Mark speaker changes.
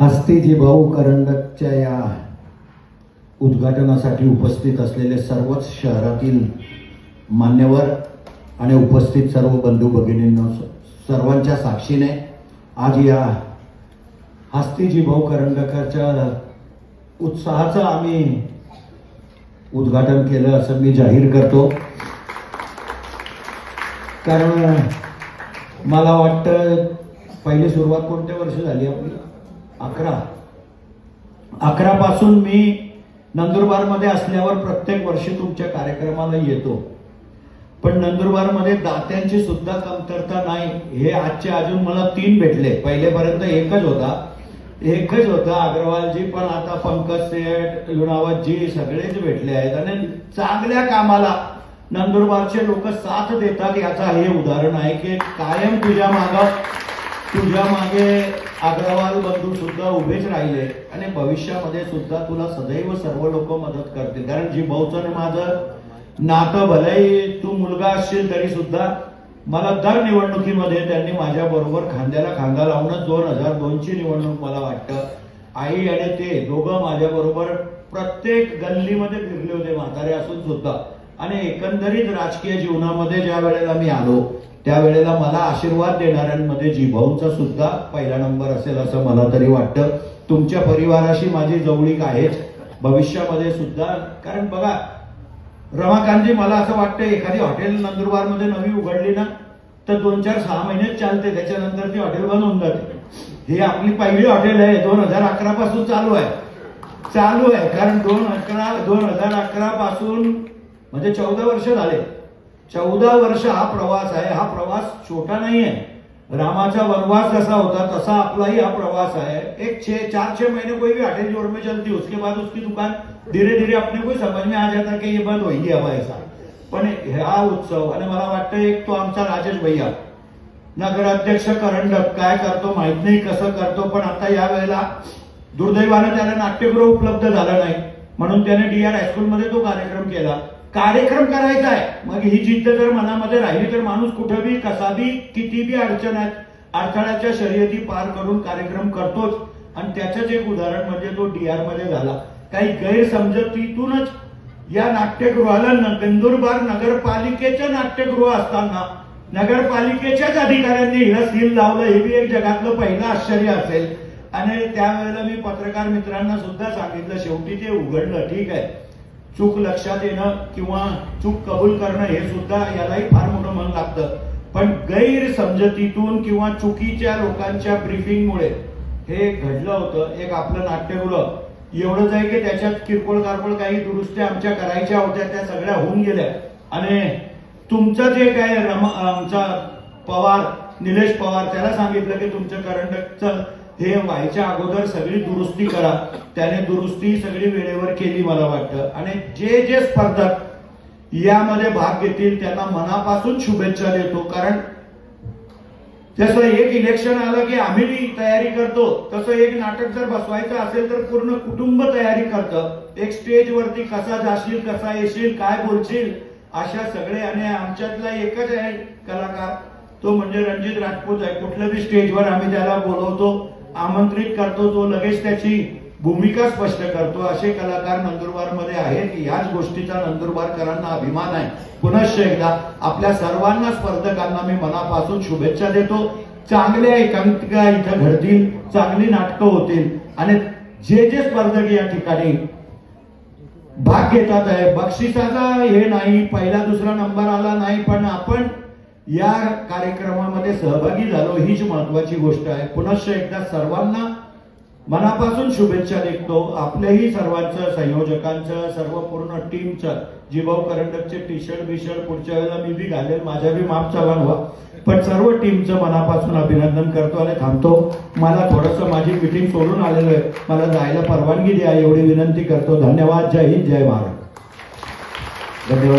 Speaker 1: हस्तीजी भाऊ करंडकच्या या उद्घाटनासाठी उपस्थित असलेले सर्वच शहरातील मान्यवर आणि उपस्थित सर्व बंधू भगिनींना सर्वांच्या साक्षीने आज या हस्तीजी भाऊ करंडकाच्या उत्साहाचं आम्ही उद्घाटन केलं असं मी जाहीर करतो. कारण मला वाटतं पहिली सुरुवात कोणत्या वर्षी झाली आपली? अकरा. अकरा पासून मी नंदुरबारमध्ये असल्यावर प्रत्येक वर्षी तुमच्या कार्यक्रमाला येतो. पण नंदुरबारमध्ये दात्यांची सुद्धा कमतरता नाही. हे आजचे अजून मला तीन भेटले. पहिलेपर्यंत एकच होता. एकच होता अग्रवालजी पण आता पंकज सेठ लुणावतजी सगळेच भेटले आहेत. आणि चांगल्या कामाला नंदुरबारचे लोक साथ देतात याचा हे उदाहरण आहे की कायम तुझ्या माग तुझ्या मागे अग्रवाल बंधू सुद्धा उभेच राहिले आणि भविष्यामध्ये सुद्धा तुला सदैव सर्व लोक मदत करतील. कारण जी भाऊचं माझं नातं भलंही तू मुलगा असशील तरी सुद्धा मला दर निवडणुकीमध्ये त्यांनी माझ्या बरोबर खांद्याला खांदा लावूनच दोन हजार दोनची निवडणूक मला वाटतं. आई आणि ते दोघं माझ्या बरोबर प्रत्येक गल्लीमध्ये फिरले होते म्हातारे असून सुद्धा. आणि एकंदरीत राजकीय जीवनामध्ये ज्या वेळेला मी आलो त्यावेळेला मला आशीर्वाद देणाऱ्यांमध्ये म्हणजे जिभाऊंचा सुद्धा पहिला नंबर असेल असं मला तरी वाटतं. तुमच्या परिवाराशी माझी जवळीक आहेच. भविष्यामध्ये सुद्धा कारण बघा रमाकांतजी मला असं वाटतं एखादी हॉटेल नंदुरबारमध्ये नवी उघडली ना तर दोन चार सहा महिनेच चालते त्याच्यानंतर ती हॉटेल बंद होऊन जाते. ही आपली पहिली हॉटेल आहे दोन हजार अकरा पासून चालू आहे. चालू आहे कारण दोन अकरा दोन हजार अकरा पासून म्हणजे चौदा वर्ष झाले. चौदा वर्ष हा प्रवास आहे. हा प्रवास छोटा नाही आहे रामाचा वनवास जसा होता तसा आपलाही हा प्रवास है एक छह चार छह महीने कोई भी हॉटेल जोर में चलती उसके बाद उसकी दुकान धीरे धीरे अपने को समझ में आ जाता कि ये बंद होगी हमारे साथ। पण हा उत्सव आणि मला वाटतं एक तो आमचा राजेश भैया नगराध्यक्ष करंडक काय करतो माहीत नाही कसं करतो पण आता या वेळेला दुर्दैवानं त्याला नाट्यगृह उपलब्ध झालं नाही. म्हणून त्याने डी आर हायस्कूलमध्ये तो कार्यक्रम केला. कार्यक्रम करायचा आहे. मग ही जिद्द जर मनामध्ये राहिली तर माणूस कुठं बी कसा बी किती बी अडचण आहेत अडथळ्याच्या शर्यती पार करून कार्यक्रम करतोच. आणि त्याचंच एक उदाहरण म्हणजे तो डी आरमध्ये झाला. काही गैरसमजतीतूनच या नाट्यगृहाला नंदुरबार नगरपालिकेचं नाट्यगृह असताना नगरपालिकेच्याच अधिकाऱ्यांनी हिला सील लावलं. हे बी एक जगातलं पहिलं आश्चर्य असेल. आणि त्यावेळेला मी पत्रकार मित्रांना सुद्धा सांगितलं शेवटी ते उघडलं. ठीक आहे. चूक लक्षात येणं किंवा चूक कबूल करणं हे सुद्धा यालाही फार मोठं मन लागतं. पण गैरसमजतीतून किंवा चुकीच्या लोकांच्या ब्रीफिंगमुळे हे घडलं होतं एक आपलं नाट्यगृह एवढंच आहे की त्याच्यात किरकोळ कारकोळ काही दुरुस्त्या आमच्या करायच्या होत्या त्या सगळ्या होऊन गेल्या. आणि तुमचं जे काय रमा आमचा पवार निलेश पवार त्याला सांगितलं की तुमचं करंटचं हे व्हायच्या अगोदर सगळी दुरुस्ती करा. त्याने दुरुस्ती सगळी वेळेवर केली मला वाटतं. आणि जे जे स्पर्धक यामध्ये भाग घेतील त्यांना मनापासून शुभेच्छा देतो. कारण जसं एक इलेक्शन आलं की आम्ही तयारी करतो तसं एक नाटक जर बसवायचं असेल तर पूर्ण कुटुंब तयारी करतं. एक स्टेज वरती कसा जाशील कसा येशील काय बोलशील अशा सगळे आणि आमच्यातला एकच आहे कलाकार. तो म्हणजे रणजित राजपूत आहे. कुठल्या बी स्टेजवर आम्ही त्याला बोलवतो. आमंत्रित करतो जो लगेच त्याची भूमिका स्पष्ट करतो. असे कलाकार नंदुरबारमध्ये आहेत याच गोष्टीचा नंदुरबारकरांना अभिमान आहे. पुनश्च एकदा आपल्या सर्वांना स्पर्धकांना मी मनापासून शुभेच्छा देतो. चांगल्या एकांकिका इथं घडतील चांगली नाटकं होतील आणि जे जे स्पर्धक या ठिकाणी भाग घेतात आहे बक्षिसाचा हे नाही पहिला दुसरा नंबर आला नाही पण आपण या यामध्ये सहभागी झालो हीच महत्वाची गोष्ट आहे. पुनश्च एकदा सर्वांना मनापासून शुभेच्छा देतो. आपल्याही सर्वांचं संयोजकांचं सर्व पूर्ण टीमचं जीभाऊ करंडकचे टी शर्ट बी शर्ट पुढच्या वेळेला मी बी घालेल माझ्या बी माप चालू व्हा. पण सर्व टीमचं मनापासून अभिनंदन करतो आणि थांबतो. मला थोडंसं माझी मिटिंग सोडून आलेलं आहे. मला जायला परवानगी द्या एवढी विनंती करतो. धन्यवाद. जय हिंद जय महाराज धन्यवाद.